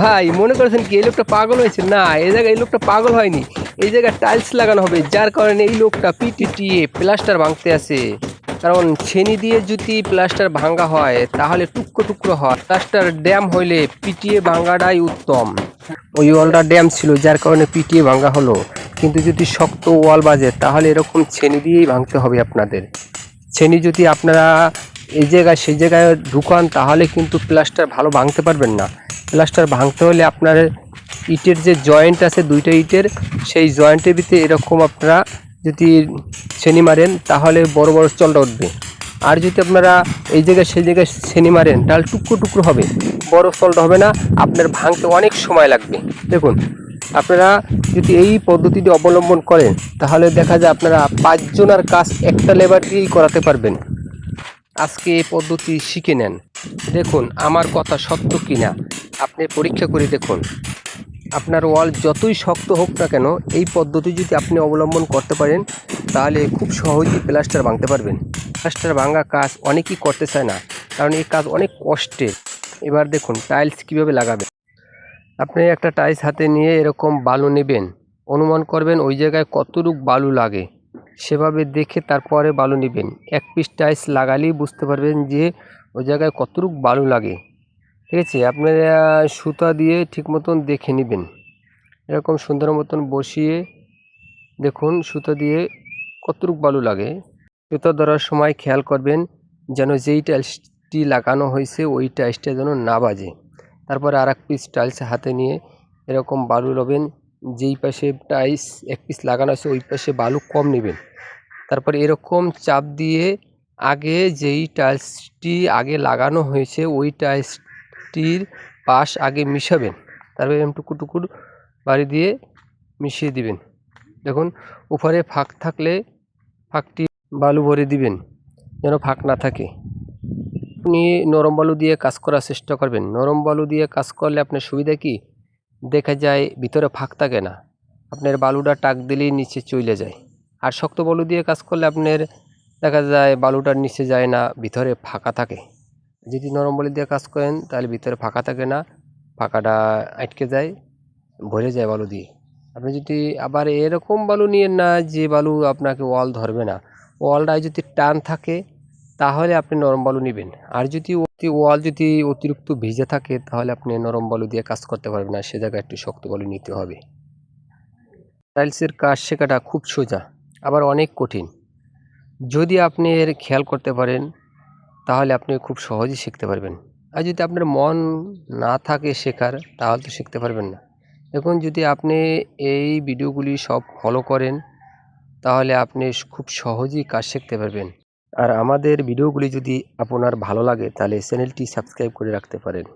ভাই, মনে করেছেন কি, এই লোকটা পাগল হয়েছে? না, এই জায়গায় এই লোকটা পাগল হয়নি। এই জায়গায় টাইলস লাগানো হবে, যার কারণে এই লোকটা পিটিটিয়ে প্লাস্টার ভাঙতে আসে। কারণ ছেনি দিয়ে যদি প্লাস্টার ভাঙ্গা হয়, তাহলে টুকরো টুকরো হয়। প্লাস্টার ড্যাম হইলে পিটিয়ে ভাঙ্গাটাই উত্তম। ওই ওয়ালটা ড্যাম ছিল, যার কারণে পিটিয়ে ভাঙ্গা হলো। কিন্তু যদি শক্ত ওয়াল বাজে, তাহলে এরকম ছেনি দিয়েই ভাঙতে হবে আপনাদের। ছেনি যদি আপনারা এই জায়গায়, সেই জায়গায় ঢুকান, তাহলে কিন্তু প্লাস্টার ভালো ভাঙতে পারবেন না। প্লাস্টার ভাঙতে হলে আপনার ইটের যে জয়েন্ট আছে, দুইটা ইটের, সেই জয়েন্টের ভিতরে এরকম আপনারা যদি ছেনি মারেন, তাহলে বড় বড় চলটা উঠবে। আর যদি আপনারা এই জায়গায়, সেই জায়গায় ছেনি মারেন, তাহলে টুকরো টুকরো হবে। বড় চলটা হবে না, আপনার ভাঙতে অনেক সময় লাগবে। দেখুন, আপনারা যদি এই পদ্ধতিটি অবলম্বন করেন, তাহলে দেখা যায় আপনারা পাঁচজনের কাজ একটা লেবার দিয়েই করাতে পারবেন। আজকে এই পদ্ধতি শিখে নেন। দেখুন, আমার কথা সত্য কি না আপনি পরীক্ষা করে দেখুন। আপনার ওয়াল যতই শক্ত হোক না কেন, এই পদ্ধতি যদি আপনি অবলম্বন করতে পারেন, তাহলে খুব সহজেই প্লাস্টার ভাঙতে পারবেন। প্লাস্টার ভাঙা কাজ অনেকেই করতে চায় না, কারণ এই কাজ অনেক কষ্টের এবার দেখুন, টাইলস কীভাবে লাগাবেন। আপনি একটা টাইলস হাতে নিয়ে এরকম বালু নেবেন, অনুমান করবেন ওই জায়গায় কতটুক বালু লাগে। সেভাবে দেখে তারপরে বালু নেবেন। এক পিস টাইলস লাগালেই বুঝতে পারবেন যে ওই জায়গায় কতটুক বালু লাগে। ঠিক আছে? আপনারা সুতা দিয়ে ঠিক মতন দেখে নেবেন। এরকম সুন্দর মতন বসিয়ে দেখুন সুতা দিয়ে কতটুক বালু লাগে। সুতা ধরার সময় খেয়াল করবেন যেন যেই টাইলসটি লাগানো হয়েছে, ওই টাইলসটা যেন না বাজে। তারপরে আর এক পিস টাইলস হাতে নিয়ে এরকম বালু নেবেন যেই পাশে টাইলস এক পিস লাগানো আছে, ওই পাশে বালু কম নেবেন। তারপরে এরকম চাপ দিয়ে আগে যেই টাইলসটি আগে লাগানো হয়েছে, ওই টাইলসটির পাশ আগে মিশাবেন। তারপরে এরকম টুকুর টুকুর বাড়ি দিয়ে মিশিয়ে দিবেন। দেখুন, উপরে ফাঁক থাকলে ফাঁকটি বালু ভরে দিবেন, যেন ফাঁক না থাকে। আপনি নরম বালু দিয়ে কাজ করার চেষ্টা করবেন। নরম বালু দিয়ে কাজ করলে আপনার সুবিধা কি? দেখা যায় ভিতরে ফাঁক থাকে না। আপনার বালুটা টাক দিলেই নিচে চলে যায়। আর শক্ত বালু দিয়ে কাজ করলে আপনার দেখা যায় বালুটার নিচে যায় না, ভিতরে ফাঁকা থাকে। যদি নরম বালু দিয়ে কাজ করেন, তাহলে ভিতরে ফাঁকা থাকে না, ফাঁকাটা আটকে যায়, ভরে যায় বালু দিয়ে। আপনি যদি আবার এরকম বালু নিয়েন না, যে বালু আপনাকে ওয়াল ধরবে না। ওয়ালটায় যদি টান থাকে, তাহলে আপনি নরম বালু নেবেন। আর যদি অতি- ওয়াল যদি অতিরিক্ত ভিজে থাকে, তাহলে আপনি নরম বালু দিয়ে কাজ করতে পারবেন না সে জায়গায় একটু শক্ত বালু নিতে হবে। টাইলসের কাজ শেখাটা খুব সোজা, আবার অনেক কঠিন। যদি আপনি এর খেয়াল করতে পারেন, তাহলে আপনি খুব সহজেই শিখতে পারবেন। আর যদি আপনার মন না থাকে শেখার, তাহলে তো শিখতে পারবেন না। দেখুন, যদি আপনি এই ভিডিওগুলি সব ফলো করেন, তাহলে আপনি খুব সহজেই কাজ শিখতে পারবেন। আর আমাদের ভিডিওগুলি যদি আপনার ভালো লাগে তাহলে চ্যানেলটি সাবস্ক্রাইব করে রাখতে পারেন।